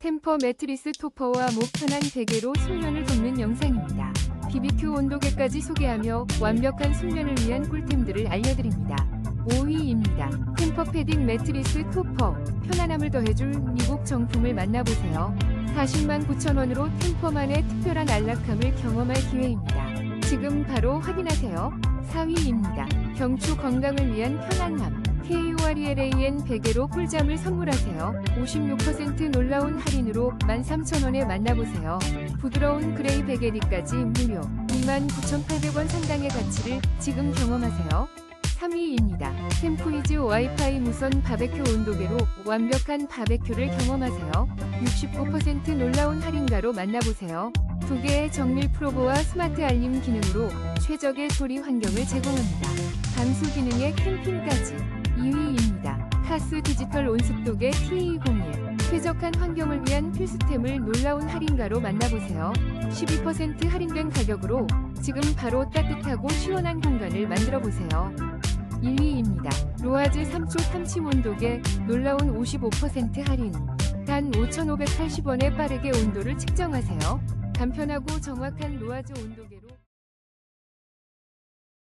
템퍼 매트리스 토퍼와 목 편한 베개로 숙면을 돕는 영상입니다. BBQ 온도계까지 소개하며 완벽한 숙면을 위한 꿀템들을 알려드립니다. 5위입니다. 템퍼 패딩 매트리스 토퍼 편안함을 더해줄 미국 정품을 만나보세요. 40만 9천원으로 템퍼만의 특별한 안락함을 경험할 기회입니다. 지금 바로 확인하세요. 4위입니다. 경추 건강을 위한 편안함. KURELAN 베개로 꿀잠을 선물하세요. 56% 놀라운 할인으로 13,000원에 만나보세요. 부드러운 그레이 베개리까지 무료. 29,800원 상당의 가치를 지금 경험하세요. 3위입니다. 템포이즈 와이파이 무선 바베큐 온도계로 완벽한 바베큐를 경험하세요. 69% 놀라운 할인가로 만나보세요. 두 개의 정밀 프로보와 스마트 알림 기능으로 최적의 조리 환경을 제공합니다. 방수 기능의 캠핑까지 2위입니다. 카스 디지털 온습도계 TE01 쾌적한 환경을 위한 필수템을 놀라운 할인가로 만나보세요. 12% 할인된 가격으로 지금 바로 따뜻하고 시원한 공간을 만들어 보세요. 1위입니다. 로아즈 3초 탐침 온도계 놀라운 55% 할인. 단 5,580원에 빠르게 온도를 측정하세요. 간편하고 정확한 로아즈 온도계